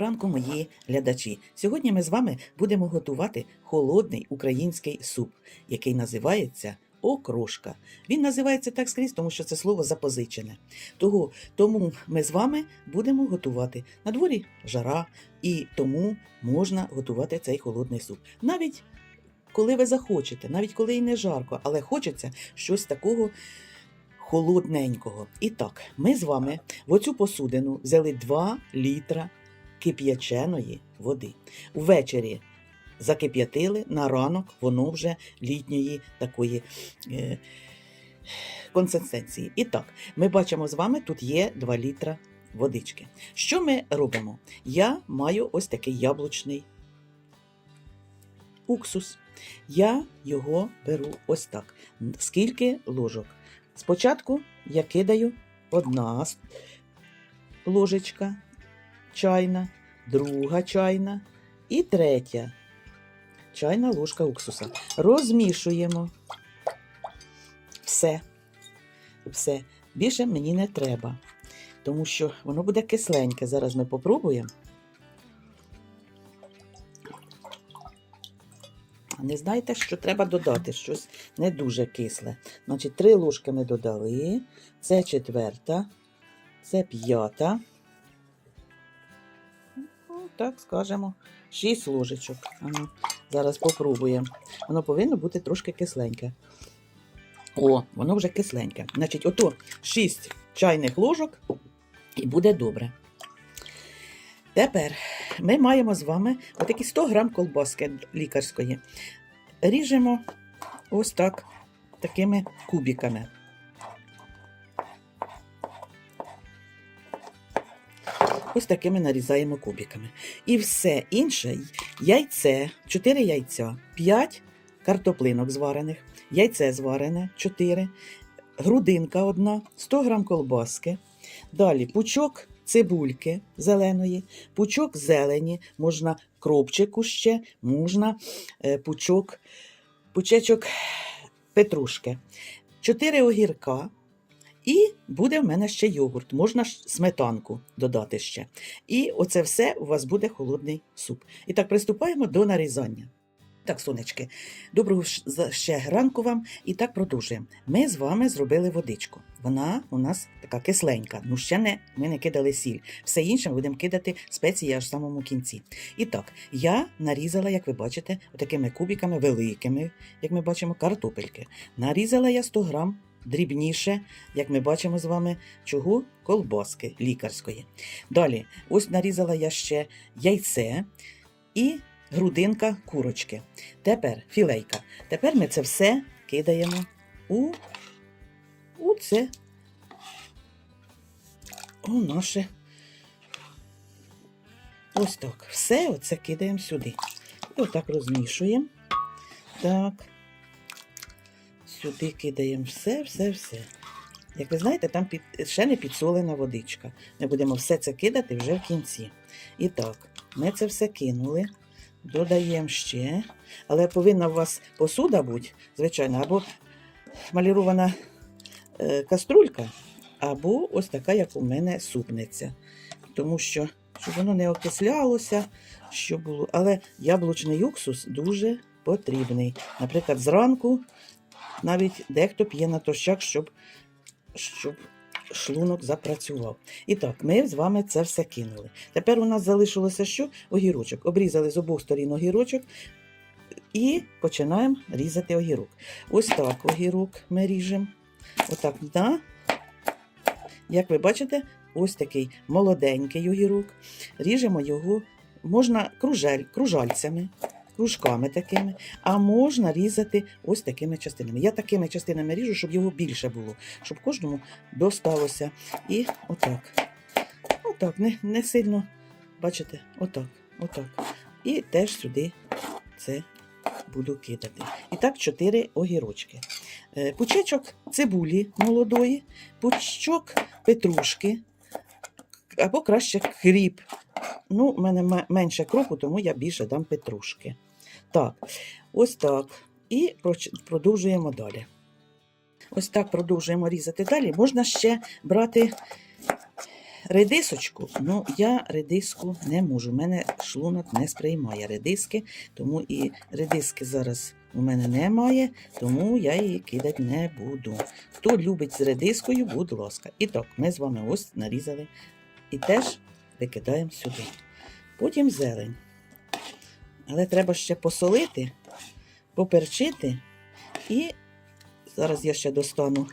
ранку, мої глядачі. Сьогодні ми з вами будемо готувати холодний український суп, який називається окрошка. Він називається так скрізь, тому що це слово запозичене. Того, тому ми з вами будемо готувати. На дворі жара, і тому можна готувати цей холодний суп. Навіть коли ви захочете, навіть коли і не жарко, але хочеться щось такого холодненького. І так, ми з вами в оцю посудину взяли 2 літра кип'яченої води. Ввечері закип'ятили, на ранок воно вже літньої такої е, консистенції. І так, ми бачимо з вами, тут є 2 літра водички. Що ми робимо? Я маю ось такий яблучний уксус. Я його беру ось так. Скільки ложок? Спочатку я кидаю одна ложечка чайна, друга чайна і третя чайна ложка уксуса. Розмішуємо. Все. Все. Більше мені не треба, тому що воно буде кисленьке. Зараз ми попробуємо. Не знаєте, що треба додати щось не дуже кисле. Значить, три ложки ми додали. Це четверта, це п'ята. Так скажемо, шість ложечок. Ану, зараз попробуємо. Воно повинно бути трошки кисленьке. О, воно вже кисленьке. Значить, ото 6 чайних ложок і буде добре. Тепер ми маємо з вами отакі 100 грам колбаски лікарської. Ріжемо ось так, такими кубиками. Ось такими нарізаємо кубиками. І все інше яйце, 4 яйця, 5 картоплинок зварених, яйце зварене 4, грудинка одна, 100 грам колбаски. Далі пучок цибульки зеленої, пучок зелені, можна кропчику ще, можна е, пучок, пучечок петрушки, 4 огірка. І буде в мене ще йогурт, можна сметанку додати ще. І оце все у вас буде холодний суп. І так, приступаємо до нарізання. Так, сонечки, доброго ще ранку вам. І так продовжуємо. Ми з вами зробили водичку. Вона у нас така кисленька. Ну, ще не ми не кидали сіль. Все інше ми будемо кидати спеції аж в самому кінці. І так, я нарізала, як ви бачите, такими кубиками великими, як ми бачимо, картопельки. Нарізала я 100 грам дрібніше, як ми бачимо з вами, чого колбаски лікарської. Далі, ось нарізала я ще яйце і грудинка курочки. Тепер філейка. Тепер ми це все кидаємо у, у це у наше. Ось так. Все оце кидаємо сюди. І отак розмішуємо. Так. Сюди кидаємо все, все, все. Як ви знаєте, там під, ще не підсолена водичка. Ми будемо все це кидати вже в кінці. І так, ми це все кинули, додаємо ще. Але повинна у вас посуда бути, звичайно, або малірована е, каструлька, або ось така, як у мене супниця. Тому що, щоб воно не окислялося, що було. Але яблучний уксус дуже потрібний. Наприклад, зранку навіть дехто п'є натощак, щоб, щоб шлунок запрацював. І так, ми з вами це все кинули. Тепер у нас залишилося що? Огірочок. Обрізали з обох сторін огірочок і починаємо різати огірок. Ось так огірок ми ріжемо. Отак, да. Як ви бачите, ось такий молоденький огірок. Ріжемо його, можна кружель, кружальцями, кружками такими, а можна різати ось такими частинами. Я такими частинами ріжу, щоб його більше було, щоб кожному досталося. І отак. Отак, не, не сильно, бачите, отак, отак. І теж сюди це буду кидати. І так, чотири огірочки. Е, Пучечок цибулі молодої, пучок петрушки, або краще кріп. Ну, в мене менше кропу, тому я більше дам петрушки. Так, ось так. І продовжуємо далі. Ось так продовжуємо різати далі. Можна ще брати Редисочку, ну я редиску не можу. У мене шлунок не сприймає редиски, тому і редиски зараз у мене немає, тому я її кидати не буду. Хто любить з редискою, будь ласка. І так, ми з вами ось нарізали і теж викидаємо сюди. Потім зелень. Але треба ще посолити, поперчити. І зараз я ще достану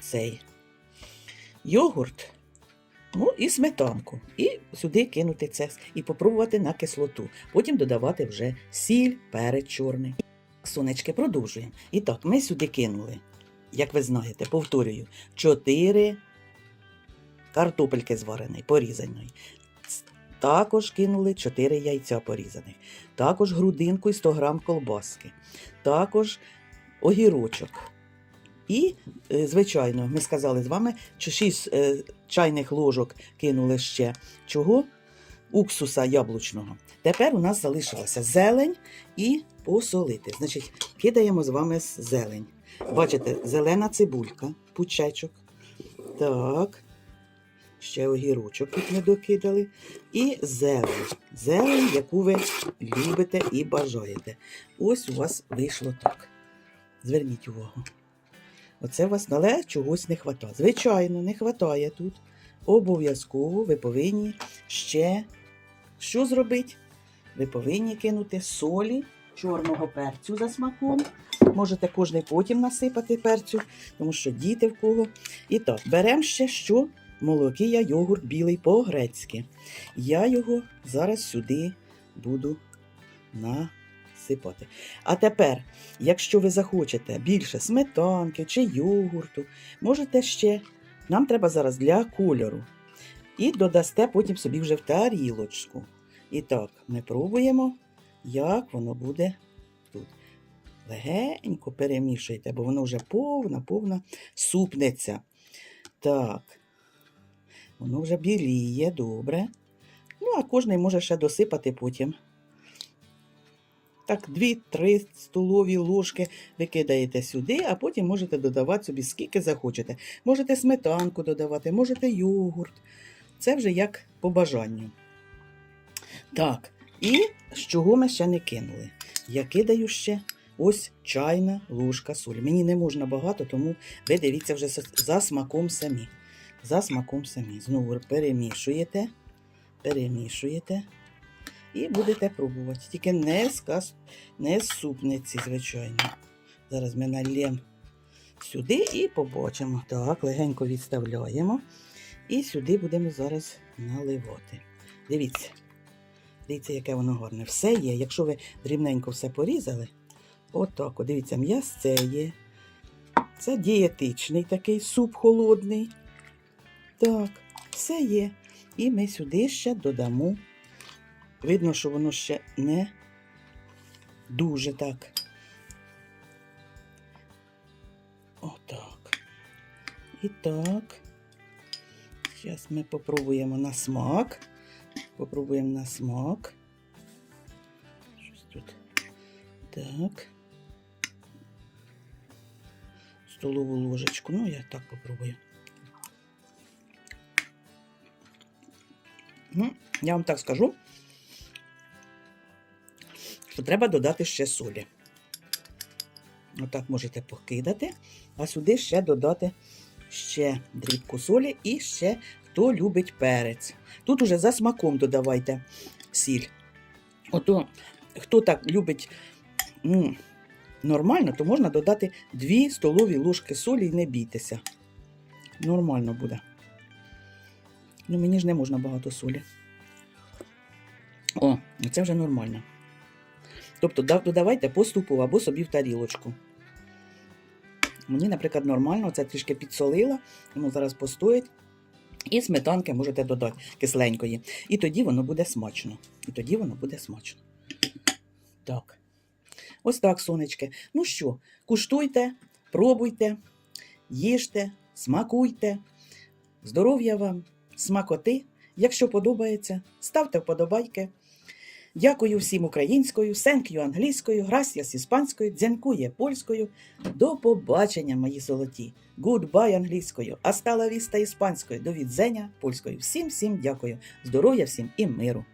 цей йогурт, ну і сметанку. І сюди кинути це і попробувати на кислоту. Потім додавати вже сіль, перець чорний. Сонечки, продовжуємо. І так, ми сюди кинули, як ви знаєте, повторюю, 4 картопельки звареної, порізаної. Також кинули 4 яйця порізаних, також грудинку і 100 грам колбаски, також огірочок. І, е, звичайно, ми сказали з вами, що 6 е, чайних ложок кинули ще чого? Уксуса яблучного. Тепер у нас залишилася зелень і посолити. Значить, кидаємо з вами зелень. Бачите, зелена цибулька, пучечок. Так. Ще огірочок тут ми докидали. І зелень. Зелень, яку ви любите і бажаєте. Ось у вас вийшло так. Зверніть увагу. Оце у вас але чогось не вистачає. Звичайно, не вистачає тут. Обов'язково ви повинні ще що зробити? Ви повинні кинути солі, чорного перцю за смаком. Можете кожний потім насипати перцю, тому що діти в кого. І так, беремо ще що? Молокія йогурт білий по-грецьки. Я його зараз сюди буду насипати. А тепер, якщо ви захочете більше сметанки чи йогурту, можете ще. Нам треба зараз для кольору. І додасте потім собі вже в тарілочку. І так, ми пробуємо, як воно буде тут. Легенько перемішуйте, бо воно вже повна, повна супниця. Так, воно вже біліє, добре. Ну, а кожний може ще досипати потім. Так, 2-3 столові ложки ви кидаєте сюди, а потім можете додавати собі скільки захочете. Можете сметанку додавати, можете йогурт. Це вже як по бажанню. Так, і з чого ми ще не кинули? Я кидаю ще ось чайна ложка солі. Мені не можна багато, тому ви дивіться вже за смаком самі. За смаком самі. Знову перемішуєте, перемішуєте і будете пробувати. Тільки не з, кас... не з супниці, звичайно. Зараз ми нальємо сюди і побачимо. Так, легенько відставляємо. І сюди будемо зараз наливати. Дивіться. Дивіться, яке воно гарне. Все є. Якщо ви дрібненько все порізали, отак, от, дивіться, м'ясце є. Це дієтичний такий суп холодний. Так, все є. І ми сюди ще додамо. Видно, що воно ще не дуже так. Отак. І так. Зараз ми попробуємо на смак. Попробуємо на смак. Щось тут. Так. Столову ложечку. Ну, я так попробую. Я вам так скажу, що треба додати ще солі. Отак можете покидати, а сюди ще додати ще дрібку солі і ще хто любить перець. Тут уже за смаком додавайте сіль. Ото, хто так любить нормально, то можна додати 2 столові ложки солі і не бійтеся. Нормально буде. Ну, мені ж не можна багато солі. О, це вже нормально. Тобто додавайте поступово або собі в тарілочку. Мені, наприклад, нормально, це трішки підсолила, воно зараз постоїть. І сметанки можете додати кисленької. І тоді воно буде смачно. І тоді воно буде смачно. Так. Ось так, сонечки. Ну що, куштуйте, пробуйте, їжте, смакуйте. Здоров'я вам, смакоти. Якщо подобається, ставте вподобайки. Дякую всім українською, сенкю англійською, грасіас іспанською, дзянкує польською. До побачення, мої золоті. Гудбай англійською, астала віста іспанською, до відзення польською. Всім всім дякую. Здоров'я всім і миру.